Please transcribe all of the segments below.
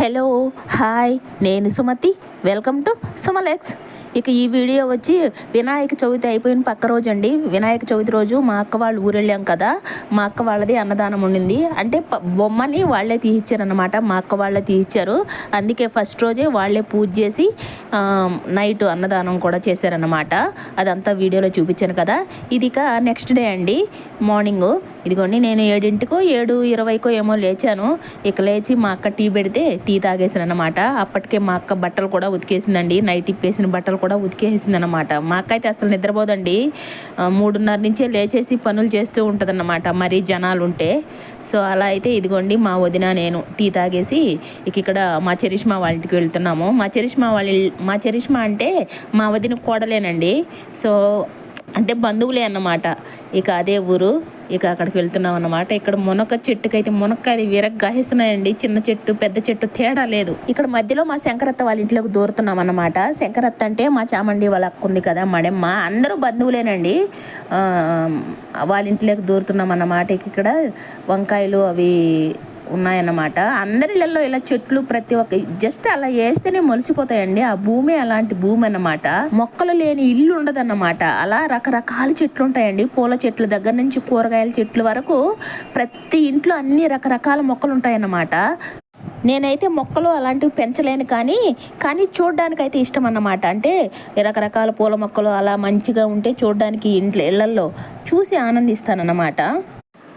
Hello hi నేను Sumathi. Welcome to సుమలెక్స్ ఇక ఈ వీడియో వచ్చి వినాయక చవితి అయిపోయిన పక్క రోజు అండి వినాయక చవితి రోజు మా అక్క వాళ్ళు ఊరు వెళ్ళాం కదా మా అక్క వాళ్ళది అన్నదానం ఉండింది. అంటే బొమ్మని వాళ్ళే తీయించారనమాట మా అక్క వాళ్ళే తీయించారు అందుకే ఫస్ట్ రోజే వాళ్ళే పూజ చేసి నైట్ అన్నదానం కూడా చేశారనమాట అదంతా వీడియోలో చూపించాను కదా. ఇది ఇక నెక్స్ట్ డే అండి మార్నింగు. ఇదిగోండి నేను ఏడింటికో ఏడు ఇరవైకో ఏమో లేచాను. ఇక లేచి మా అక్క టీ పెడితే టీ తాగేసాను అనమాట అప్పటికే మా అక్క బట్టలు కూడా ఉతికేసిందండి. నైట్ ఇప్పేసిన బట్టలు కూడా ఉతికేసింది అనమాట మా అక్క అయితే అసలు నిద్రపోదండి. మూడున్నర నుంచే లేచేసి పనులు చేస్తూ ఉంటుందన్నమాట. మరీ జనాలు ఉంటే సో అలా అయితే ఇదిగోండి మా వదిన నేను టీ తాగేసి ఇక ఇక్కడ మా చరిష్మా వాళ్ళ ఇంటికి వెళ్తున్నాము. మా చరిష్మా వాళ్ళ మా చరిష్మా అంటే మా వదిన కోడలేనండి. సో అంటే బంధువులే అన్నమాట. ఇక అదే ఊరు ఇక అక్కడికి వెళ్తున్నాం అన్నమాట. ఇక్కడ మునక చెట్టుకైతే మునక్కాయలు విరగ్గాహిస్తున్నాయండి చిన్న చెట్టు పెద్ద చెట్టు తేడా లేదు. ఇక్కడ మధ్యలో మా శంకరత్త వాళ్ళ ఇంట్లోకి దూరుతున్నాం అన్నమాట. శంకరత్త అంటే మా చామండి వాళ్ళ ఉంది కదా మడెమ్మ. అందరూ బంధువులేనండి. వాళ్ళ ఇంట్లోకి దూరుతున్నాం అన్నమాట. ఇక్కడ వంకాయలు అవి ఉన్నాయన్నమాట. అందరిళ్ళల్లో ఇలా చెట్లు ప్రతి ఒక్క జస్ట్ అలా వేస్తేనే మొలిసిపోతాయండి. ఆ భూమి అలాంటి భూమి అన్నమాట మొక్కలు లేని ఇల్లు ఉండదన్నమాట. అలా రకరకాల చెట్లు ఉంటాయండి పూల చెట్ల దగ్గర నుంచి కూరగాయల చెట్లు వరకు ప్రతి ఇంట్లో అన్ని రకరకాల మొక్కలు ఉంటాయన్నమాట నేనైతే మొక్కలు అలాంటివి పెంచలేను కానీ కానీ చూడడానికి అయితే ఇష్టం అన్నమాట అంటే రకరకాల పూల మొక్కలు అలా మంచిగా ఉంటే చూడడానికి ఇంట్లో ఇళ్ళల్లో చూసి ఆనందిస్తానన్నమాట.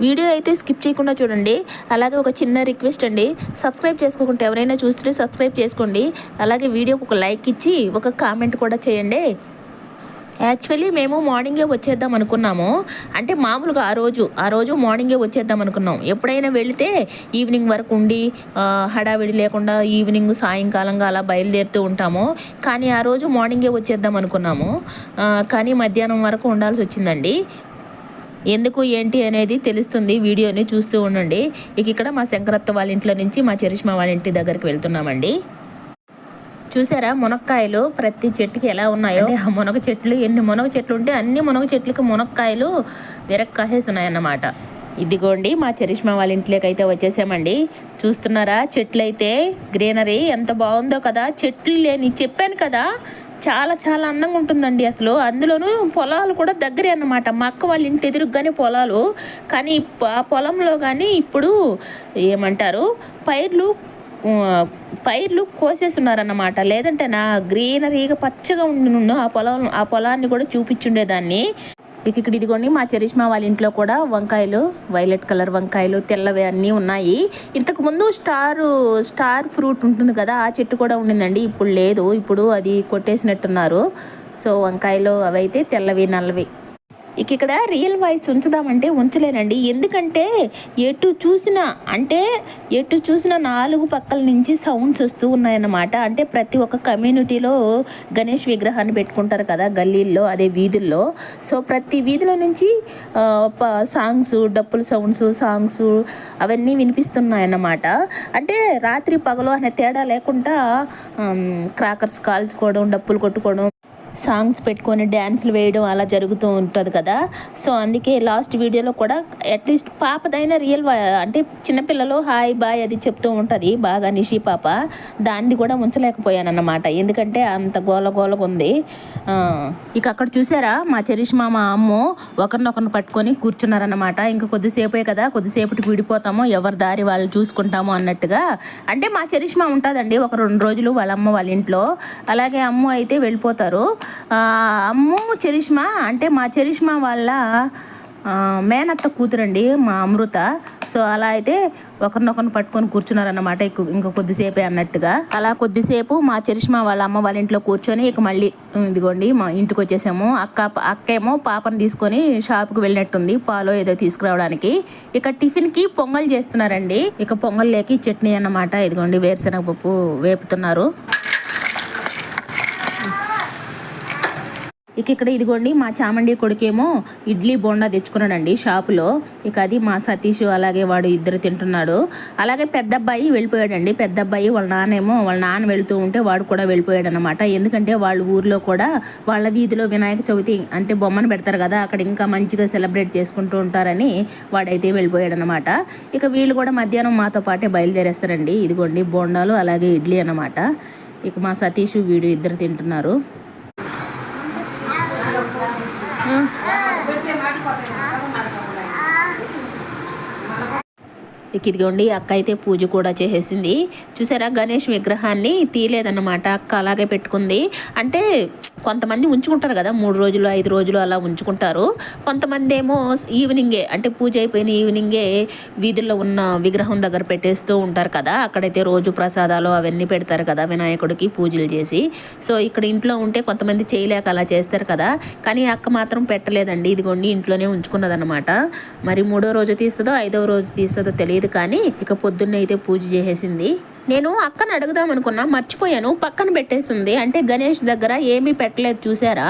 వీడియో అయితే స్కిప్ చేయకుండా చూడండి. అలాగే ఒక చిన్న రిక్వెస్ట్ అండి. సబ్స్క్రైబ్ చేసుకోకుండా ఎవరైనా చూస్తుంటే సబ్స్క్రైబ్ చేసుకోండి. అలాగే వీడియోకి ఒక లైక్ ఇచ్చి ఒక కామెంట్ కూడా చేయండి. యాక్చువల్లీ మేము మార్నింగే వచ్చేద్దాం అనుకున్నాము. అంటే మామూలుగా ఆ రోజు ఆ రోజు మార్నింగే వచ్చేద్దాం అనుకున్నాం. ఎప్పుడైనా వెళితే ఈవినింగ్ వరకు ఉండి హడావిడి లేకుండా ఈవినింగ్ సాయంకాలంగా అలా బయలుదేరుతూ ఉంటాము. కానీ ఆ రోజు మార్నింగే వచ్చేద్దాం అనుకున్నాము. కానీ మధ్యాహ్నం వరకు ఉండాల్సి వచ్చిందండి. ఎందుకు ఏంటి అనేది తెలుస్తుంది. వీడియోని చూస్తూ ఉండండి. ఇక ఇక్కడ మా శంకరత్త వాళ్ళ ఇంట్లో నుంచి మా చరిష్మా వాళ్ళ ఇంటి దగ్గరికి వెళ్తున్నామండి. చూసారా? మునక్కాయలు ప్రతి చెట్టుకి ఎలా ఉన్నాయో? ఆ మునగ చెట్లు ఎన్ని మునగ చెట్లు ఉంటే అన్ని మునగ చెట్లకి మునక్కాయలు విరక్కాసేస్తున్నాయన్నమాట ఇదిగోండి మా చరిష్మా వాళ్ళ ఇంట్లోకి అయితే వచ్చేసామండి. చూస్తున్నారా? చెట్లు అయితే గ్రీనరీ ఎంత బాగుందో కదా. చెట్లు లేని చెప్పాను కదా. చాలా చాలా అందంగా ఉంటుందండి అసలు. అందులోనూ పొలాలు కూడా దగ్గరే అన్నమాట. మా అక్క వాళ్ళ ఇంటి ఎదురుగానే పొలాలు. కానీ ఆ పొలంలో కానీ ఇప్పుడు ఏమంటారు? పైర్లు పైర్లు కోసేస్తున్నారన్నమాట. లేదంటే నా గ్రీనరీగా పచ్చగా ఉండి ఆ పొలం ఆ పొలాన్ని కూడా చూపించుండేదాన్ని. ఇక ఇక్కడ ఇదిగోండి మా చరిష్మా వాళ్ళ ఇంట్లో కూడా వంకాయలు వైలెట్ కలర్ వంకాయలు తెల్లవి అన్నీ ఉన్నాయి. ఇంతకుముందు స్టార్ స్టార్ ఫ్రూట్ ఉంటుంది కదా ఆ చెట్టు కూడా ఉండిందండి. ఇప్పుడు లేదు ఇప్పుడు అది కొట్టేసినట్టున్నారు. సో వంకాయలు అవైతే తెల్లవి నల్లవి. ఇక ఇక్కడ రియల్ వాయిస్ ఉంచుదామంటే ఉంచలేనండి. ఎందుకంటే ఎటు చూసినా అంటే ఎటు చూసిన నాలుగు పక్కల నుంచి సౌండ్స్ వస్తూ ఉన్నాయన్నమాట. అంటే ప్రతి ఒక్క కమ్యూనిటీలో గణేష్ విగ్రహాన్ని పెట్టుకుంటారు కదా గల్లీల్లో అదే వీధుల్లో. సో ప్రతి వీధిలో నుంచి సాంగ్స్ డప్పుల సౌండ్స్ సాంగ్స్ అవన్నీ వినిపిస్తున్నాయన్నమాట. అంటే రాత్రి పగలు అనే తేడా లేకుండా క్రాకర్స్ కాల్చుకోవడం డప్పులు కొట్టుకోవడం సాంగ్స్ పెట్టుకొని డ్యాన్స్లు వేయడం అలా జరుగుతూ ఉంటుంది కదా. సో అందుకే లాస్ట్ వీడియోలో కూడా అట్లీస్ట్ పాపదైన రియల్ అంటే చిన్నపిల్లలు హాయ్ బాయ్ అది చెప్తూ ఉంటుంది. బాగా నిషి పాప. దాన్ని కూడా ఉంచలేకపోయాను అన్నమాట ఎందుకంటే అంత గోల గోలగా ఉంది. ఇక అక్కడ చూసారా? మా చరిష్మా మా అమ్మ ఒకరినొకరిని పట్టుకొని కూర్చున్నారన్నమాట. ఇంకా కొద్దిసేపే కదా కొద్దిసేపటికి విడిపోతాము. ఎవరి దారి వాళ్ళు చూసుకుంటాము అన్నట్టుగా. అంటే మా చరిష్మా ఉంటుందండి. ఒక రెండు రోజులు వాళ్ళ అమ్మ వాళ్ళ ఇంట్లో. అలాగే అమ్మ అయితే వెళ్ళిపోతారు. అమ్ము చరిష్మా అంటే మా చరిష్మా వాళ్ళ మేనత్త కూతురండి మా అమృత. సో అలా అయితే ఒకరినొకరిని పట్టుకొని కూర్చున్నారన్నమాట ఇంకా కొద్దిసేపే అన్నట్టుగా. అలా కొద్దిసేపు మా చరిష్మా వాళ్ళ అమ్మ వాళ్ళ ఇంట్లో కూర్చొని ఇక మళ్ళీ ఇదిగోండి మా ఇంటికి వచ్చేసాము. అక్క అక్కేమో పాపను తీసుకొని షాప్కి వెళ్ళినట్టుంది పాలు ఏదో తీసుకురావడానికి. ఇక టిఫిన్కి పొంగల్ చేస్తున్నారండి. ఇక పొంగల్ లేకి చట్నీ అన్నమాట ఇదిగోండి వేరుశనగపప్పు వేపుతున్నారు. ఇక ఇక్కడ ఇదిగోండి మా చామండి కొడుకేమో ఇడ్లీ బోండా తెచ్చుకున్నాడండి షాపులో. ఇక అది మా సతీష్ అలాగే వాడు ఇద్దరు తింటున్నాడు. అలాగే పెద్ద అబ్బాయి వెళ్ళిపోయాడండి. పెద్ద అబ్బాయి వాళ్ళ నాన్నేమో వాళ్ళ నాన్న వెళుతూ ఉంటే వాడు కూడా వెళ్ళిపోయాడు అనమాట ఎందుకంటే వాళ్ళ ఊర్లో కూడా వాళ్ళ వీధిలో వినాయక చవితి అంటే బొమ్మను పెడతారు కదా అక్కడ ఇంకా మంచిగా సెలబ్రేట్ చేసుకుంటూ ఉంటారని వాడైతే వెళ్ళిపోయాడు అనమాట ఇక వీళ్ళు కూడా మధ్యాహ్నం మాతో పాటే బయలుదేరేస్తారండి. ఇదిగోండి బోండాలు అలాగే ఇడ్లీ అనమాట ఇక మా సతీష్ వీడు ఇద్దరు తింటున్నారు. ఇక ఇదిగోండి అక్క అయితే పూజ కూడా చేసేసింది. చూసారా గణేష్ విగ్రహాన్ని తీయలేదన్నమాట. అక్క అలాగే పెట్టుకుంది. అంటే కొంతమంది ఉంచుకుంటారు కదా మూడు రోజులు ఐదు రోజులు అలా ఉంచుకుంటారు. కొంతమంది ఏమో ఈవినింగే అంటే పూజ అయిపోయిన ఈవినింగే వీధుల్లో ఉన్న విగ్రహం దగ్గర పెట్టేస్తూ ఉంటారు కదా. అక్కడైతే రోజు ప్రసాదాలు అవన్నీ పెడతారు కదా వినాయకుడికి పూజలు చేసి. సో ఇక్కడ ఇంట్లో ఉంటే కొంతమంది చేయలేక అలా చేస్తారు కదా. కానీ అక్క మాత్రం పెట్టలేదండి. ఇదిగోండి ఇంట్లోనే ఉంచుకున్నదన్నమాట. మరి మూడో రోజు తీస్తుందో ఐదో రోజు తీస్తుందో తెలియదు. కానీ ఇక పొద్దున్న అయితే పూజ చేసేసింది. నేను అక్కను అడుగుదాం అనుకున్నా మర్చిపోయాను. పక్కన పెట్టేసింది. అంటే గణేష్ దగ్గర ఏమీ పెట్టలేదు చూసారా?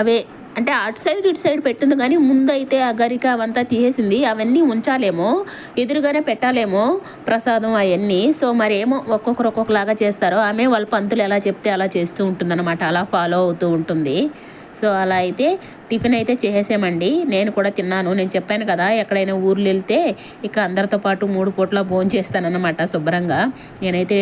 అవే అంటే అటు సైడ్ ఇటు సైడ్ పెట్టింది కానీ ముందు అయితే ఆ గరిక అవంతా తీసేసింది. అవన్నీ ఉంచాలేమో ఎదురుగానే పెట్టాలేమో ప్రసాదం అవన్నీ. సో మరి ఏమో ఒక్కొక్కరు ఒక్కొక్కలాగా చేస్తారో. ఆమె వాళ్ళ పంతులు ఎలా చెప్తే అలా చేస్తూ ఉంటుందన్నమాట. అలా ఫాలో అవుతూ ఉంటుంది. సో అలా అయితే టిఫిన్ అయితే చేసేసామండి. నేను కూడా తిన్నాను. నేను చెప్పాను కదా ఎక్కడైనా ఊర్లు వెళ్తే ఇక అందరితో పాటు మూడు పూట్ల భోజనం చేస్తానన్నమాట శుభ్రంగా. నేనైతే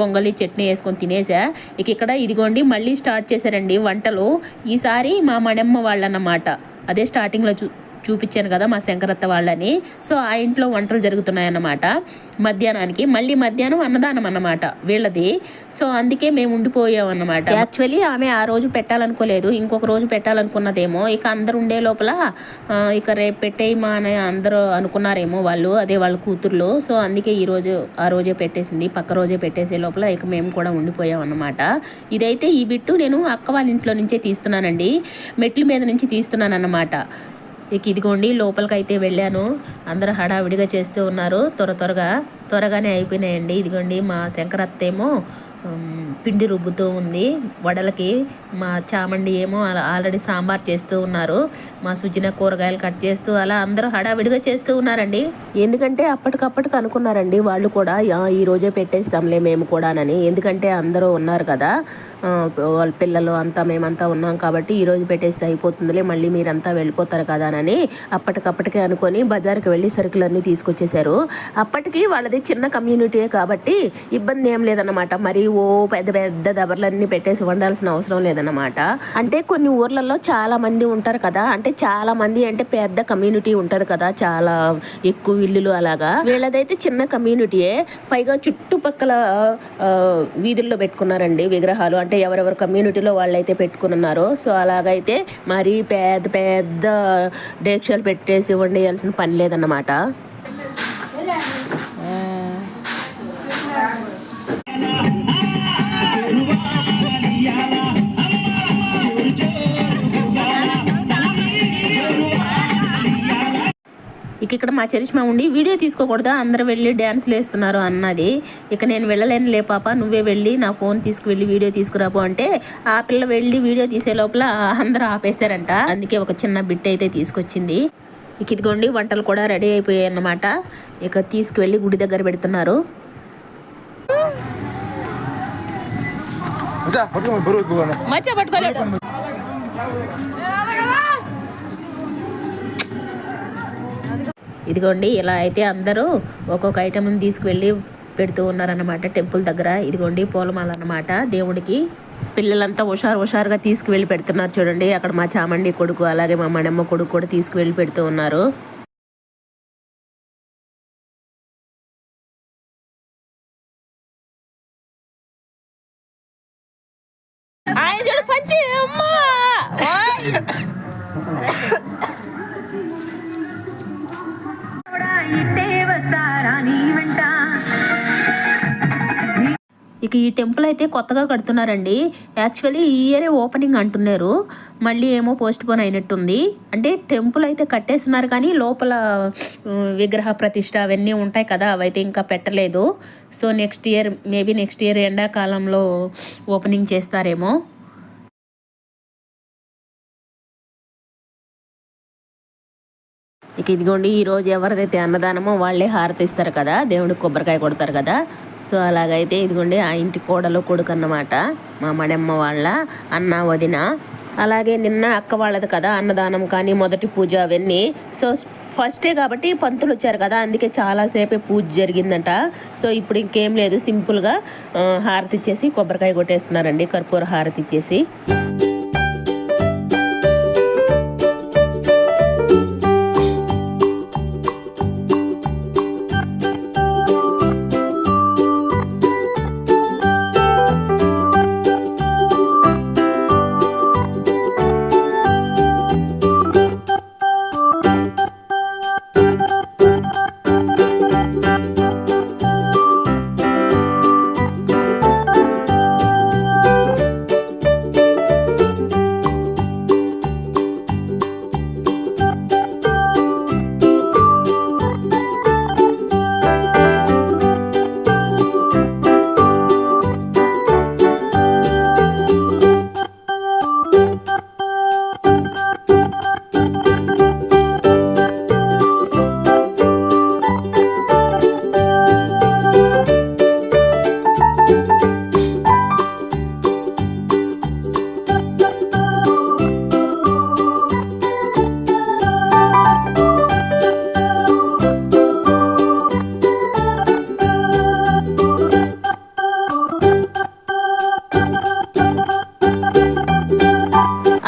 పొంగలి చట్నీ వేసుకొని తినేసా. ఇక ఇక్కడ ఇదిగోండి మళ్ళీ స్టార్ట్ చేశారండి వంటలు. ఈసారి మా మణమ్మ వాళ్ళన్నమాట. అదే స్టార్టింగ్లో చూ చూపించాను కదా మా శంకరత్త వాళ్ళని. సో ఆ ఇంట్లో వంటలు జరుగుతున్నాయన్నమాట. మధ్యాహ్నానికి మళ్ళీ మధ్యాహ్నం అన్నదానం అన్నమాట వీళ్ళది. సో అందుకే మేము ఉండిపోయాం అన్నమాట యాక్చువల్లీ ఆమె ఆ రోజు పెట్టాలనుకోలేదు. ఇంకొక రోజు పెట్టాలనుకున్నదేమో. ఇక అందరు ఉండే లోపల ఇక రేపు పెట్టేయమా అని అందరూ అనుకున్నారేమో వాళ్ళు. అదే వాళ్ళ కూతుర్లు. సో అందుకే ఈ ఆ రోజే పెట్టేసింది. పక్క రోజే పెట్టేసే లోపల ఇక మేము కూడా ఉండిపోయాం అన్నమాట ఇదైతే ఈ బిట్టు నేను అక్క వాళ్ళ ఇంట్లో నుంచే తీస్తున్నానండి. మెట్ల మీద నుంచి తీస్తున్నాను అన్నమాట ఇక ఇదిగోండి లోపలికి అయితే వెళ్ళాను. అందరూ హడావిడిగా చేస్తూ ఉన్నారు. త్వర త్వరగా త్వరగానే అయిపోయినాయండి. ఇదిగోండి మా శంకరత్త ఏమో పిండి రుబ్బుతూ ఉంది. వడలకి మా చామండి ఏమో ఆల్రెడీ సాంబార్ చేస్తూ ఉన్నారు. మా సుజిన కూరగాయలు కట్ చేస్తూ అలా అందరూ హడావిడిగా చేస్తూ ఉన్నారండి. ఎందుకంటే అప్పటికప్పటికి అనుకున్నారండి వాళ్ళు కూడా ఈ రోజే పెట్టేస్తాంలే మేము కూడానని. ఎందుకంటే అందరూ ఉన్నారు కదా వాళ్ళ పిల్లలు అంతా మేమంతా ఉన్నాం కాబట్టి ఈ రోజు పెట్టేస్తే అయిపోతుందిలే మళ్ళీ మీరంతా వెళ్ళిపోతారు కదా అని అప్పటికప్పటికే అనుకొని బజార్కి వెళ్ళి సరుకులన్నీ తీసుకొచ్చేసారు అప్పటికి వాళ్ళది చిన్న కమ్యూనిటీయే కాబట్టి ఇబ్బంది ఏం లేదన్నమాట. మరి ఓ పెద్ద పెద్ద దబర్లన్నీ పెట్టేసి వండాల్సిన అవసరం లేదన్నమాట. అంటే కొన్ని ఊర్లలో చాలా మంది ఉంటారు కదా అంటే చాలా మంది అంటే పెద్ద కమ్యూనిటీ ఉంటది కదా చాలా ఎక్కువ ఇల్లులు అలాగా. వీళ్ళదైతే చిన్న కమ్యూనిటీయే. పైగా చుట్టుపక్కల వీధుల్లో పెట్టుకున్నారండి విగ్రహాలు. అంటే ఎవరెవరు కమ్యూనిటీలో వాళ్ళైతే పెట్టుకుని ఉన్నారో సో అలాగైతే మరి పెద్ద పెద్ద డేక్షలు పెట్టేసి వండేయాల్సిన పని లేదన్నమాట. ఇక ఇక్కడ మా చరిష్మా ఉండి వీడియో తీసుకోకూడదా అందరూ వెళ్ళి డ్యాన్స్లు వేస్తున్నారు అన్నది. ఇక నేను వెళ్ళలేను లే పాప నువ్వే వెళ్ళి నా ఫోన్ తీసుకువెళ్ళి వీడియో తీసుకురాబో అంటే ఆ పిల్ల వెళ్ళి వీడియో తీసే లోపల అందరూ ఆపేశారంట. అందుకే ఒక చిన్న బిట్ అయితే తీసుకొచ్చింది. ఇక ఇదిగోండి వంటలు కూడా రెడీ అయిపోయాయి అన్నమాట. ఇక తీసుకువెళ్ళి గుడి దగ్గర పెడుతున్నారు. మచ్చ పట్టుకోలేదు ఇదిగోండి ఇలా అయితే అందరూ ఒక్కొక్క ఐటమ్ని తీసుకువెళ్ళి పెడుతూ ఉన్నారన్నమాట టెంపుల్ దగ్గర. ఇదిగోండి పూలమాల అన్నమాట. దేవుడికి పిల్లలంతా హుషారు హుషారుగా తీసుకువెళ్ళి పెడుతున్నారు చూడండి. అక్కడ మా చామండి కొడుకు అలాగే మా మణమ్మ కొడుకు కూడా తీసుకువెళ్ళి పెడుతూ ఉన్నారు. టెంపుల్ అయితే కొత్తగా కడుతున్నారండి. యాక్చువల్లీ ఈ ఇయరే ఓపెనింగ్ అంటున్నారు. మళ్ళీ ఏమో పోస్ట్ పోన్ అయినట్టుంది. అంటే టెంపుల్ అయితే కట్టేస్తున్నారు కానీ లోపల విగ్రహ ప్రతిష్ట అవన్నీ ఉంటాయి కదా అవైతే ఇంకా పెట్టలేదు. So next year maybe next year ఎండాకాలంలో ఓపెనింగ్ చేస్తారేమో. ఇక ఇదిగోండి ఈరోజు ఎవరిదైతే అన్నదానమో వాళ్ళే హారతి ఇస్తారు కదా దేవుడికి కొబ్బరికాయ కొడతారు కదా. సో అలాగైతే ఇదిగోండి ఆ ఇంటి కోడలు కొడుకు అన్నమాట మా మడమ్మ వాళ్ళ అన్న వదిన. అలాగే నిన్న అక్క వాళ్ళది కదా అన్నదానం కానీ మొదటి పూజ అవన్నీ. సో ఫస్టే కాబట్టి పంతులు వచ్చారు కదా అందుకే చాలాసేపే పూజ జరిగిందంట. సో ఇప్పుడు ఇంకేం లేదు సింపుల్గా హారతి ఇచ్చేసి కొబ్బరికాయ కొట్టేస్తున్నారండి కర్పూర హారతి ఇచ్చేసి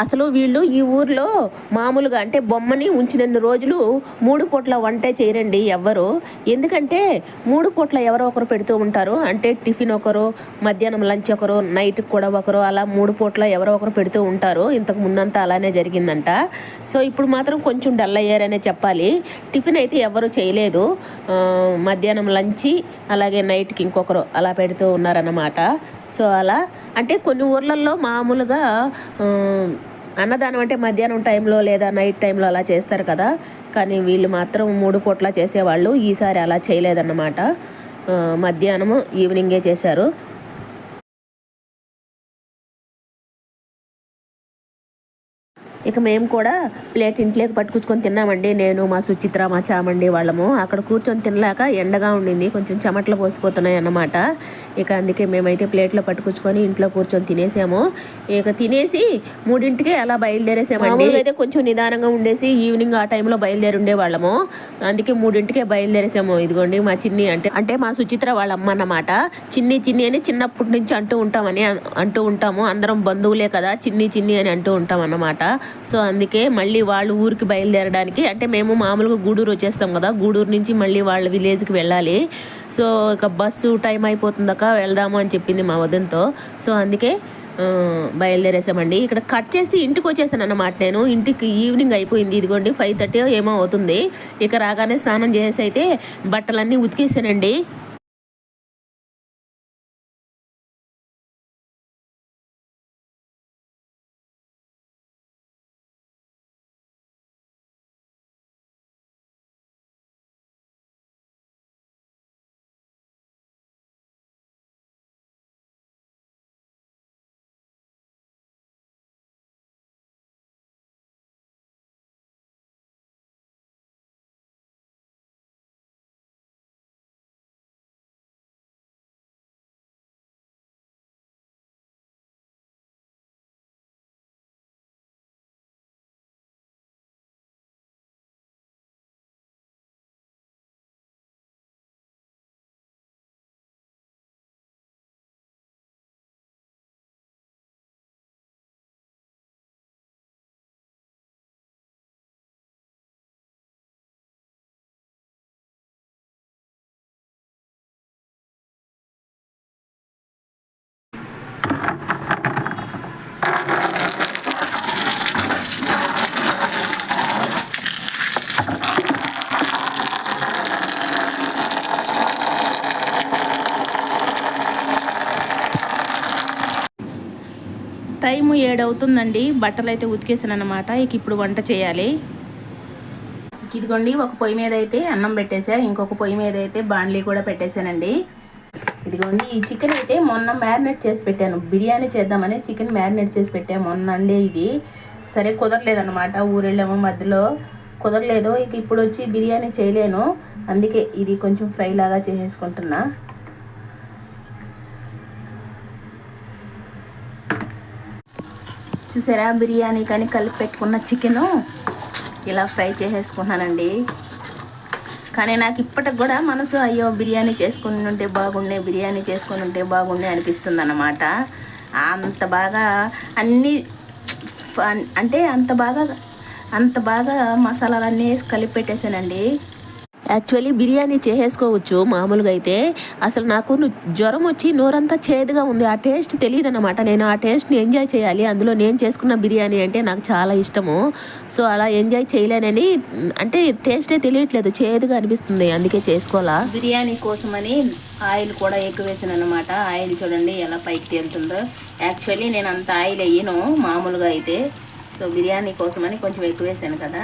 అసలు వీళ్ళు ఈ ఊర్లో మామూలుగా అంటే బొమ్మని ఉంచినన్ని రోజులు మూడు పూట్ల వంటే చేయరండి ఎవ్వరు. ఎందుకంటే మూడు పూట్ల ఎవరో ఒకరు పెడుతూ ఉంటారు. అంటే టిఫిన్ ఒకరు మధ్యాహ్నం లంచ్ ఒకరు నైట్ కూడా ఒకరు అలా మూడు పూట్ల ఎవరో ఒకరు పెడుతూ ఉంటారు. ఇంతకు ముందంతా అలానే జరిగిందంట. సో ఇప్పుడు మాత్రం కొంచెం డల్ అయ్యారనే చెప్పాలి. టిఫిన్ అయితే ఎవరు చేయలేదు. మధ్యాహ్నం లంచి అలాగే నైట్కి ఇంకొకరు అలా పెడుతూ ఉన్నారన్నమాట. సో అలా. అంటే కొన్ని ఊర్లలో మామూలుగా అన్నదానం అంటే మధ్యాహ్నం టైంలో లేదా నైట్ టైంలో అలా చేస్తారు కదా. కానీ వీళ్ళు మాత్రం మూడు పూట్ల చేసేవాళ్ళు. ఈసారి అలా చేయలేదన్నమాట. మధ్యాహ్నము ఈవినింగే చేశారు. ఇక మేము కూడా ప్లేట్ ఇంట్లోకి పట్టుకుని తిన్నామండి. నేను మా సుచిత్ర మా చామండి వాళ్ళము. అక్కడ కూర్చొని తినలేక ఎండగా ఉండింది. కొంచెం చెమటలు పోసిపోతున్నాయి అన్నమాట. ఇక అందుకే మేమైతే ప్లేట్లో పట్టుకుని ఇంట్లో కూర్చొని తినేసాము. ఇక తినేసి మూడింటికి అలా బయలుదేరేసామండి. అయితే కొంచెం నిదానంగా ఉండేసి ఈవినింగ్ ఆ టైంలో బయలుదేరి ఉండేవాళ్ళము. అందుకే మూడింటికే బయలుదేరేసాము. ఇదిగోండి మా చిన్ని అంటే అంటే మా సుచిత్ర వాళ్ళ అమ్మ అన్నమాట. చిన్ని చిన్ని అని చిన్నప్పటి నుంచి అంటూ ఉంటామని అంటూ ఉంటాము. అందరం బంధువులే కదా. చిన్ని చిన్ని అని అంటూ ఉంటాం అన్నమాట సో అందుకే మళ్ళీ వాళ్ళు ఊరికి బయలుదేరడానికి అంటే మేము మామూలుగా గూడూరు వచ్చేస్తాం కదా గూడూరు నుంచి మళ్ళీ వాళ్ళ విలేజ్కి వెళ్ళాలి. సో ఇక బస్సు టైం అయిపోతుందాక వెళ్దాము అని చెప్పింది మా వదంతో సో అందుకే బయలుదేరేసామండి. ఇక్కడ కట్ చేసి ఇంటికి వచ్చేసాను అన్నమాట నేను. ఇంటికి ఈవినింగ్ అయిపోయింది. ఇదిగోండి ఫైవ్ థర్టీ ఏమో అవుతుంది. ఇక రాగానే స్నానం చేసి అయితే బట్టలన్నీ ఉతికేసానండి. టైము ఏడవుతుందండి. బట్టలు అయితే ఉతికేసాను అనమాట ఇక ఇప్పుడు వంట చేయాలి. ఇదిగోండి ఒక పొయ్యి మీద అయితే అన్నం పెట్టేసా. ఇంకొక పొయ్యి మీద అయితే బాండ్లీ కూడా పెట్టేశానండి ఇదిగోండి ఈ చికెన్ అయితే మొన్న మ్యారినేట్ చేసి పెట్టాను. బిర్యానీ చేద్దామని చికెన్ మ్యారినేట్ చేసి పెట్టాను మొన్న అండి ఇది. సరే కుదరలేదన్నమాట. ఊరెళ్ళాము మధ్యలో. కుదరలేదు. ఇక ఇప్పుడు వచ్చి బిర్యానీ చేయలేను. అందుకే ఇది కొంచెం ఫ్రై లాగా చేసేసుకుంటున్నా. చూసారా? బిర్యానీ కానీ కలిపి పెట్టుకున్న చికెను ఇలా ఫ్రై చేసేసుకున్నానండి కానీ నాకు ఇప్పటికి కూడా మనసు అయ్యో బిర్యానీ చేసుకుని ఉంటే బాగుండే బిర్యానీ చేసుకుని ఉంటే బాగుండే అనిపిస్తుంది అన్నమాట అంత బాగా అన్నీ అంటే అంత బాగా అంత బాగా మసాలాలన్నీ వేసి కలిపి పెట్టేశానండి. యాక్చువల్లీ బిర్యానీ చేసేసుకోవచ్చు మామూలుగా అయితే. అసలు నాకు జ్వరం వచ్చి నోరంతా చేదుగా ఉంది. ఆ టేస్ట్ తెలియదు అనమాట నేను ఆ టేస్ట్ని ఎంజాయ్ చేయాలి. అందులో నేను చేసుకున్న బిర్యానీ అంటే నాకు చాలా ఇష్టము. సో అలా ఎంజాయ్ చేయలేనని అంటే టేస్టే తెలియట్లేదు. చేదుగా అనిపిస్తుంది. అందుకే చేసుకోవాలా? బిర్యానీ కోసమని ఆయిల్ కూడా ఎక్కువ వేసాను అనమాట ఆయిల్ చూడండి ఎలా పైకి తేలుతుందో. యాక్చువల్లీ నేను అంత ఆయిల్ వేయను మామూలుగా అయితే. సో బిర్యానీ కోసమని కొంచెం ఎక్కువ వేసాను కదా.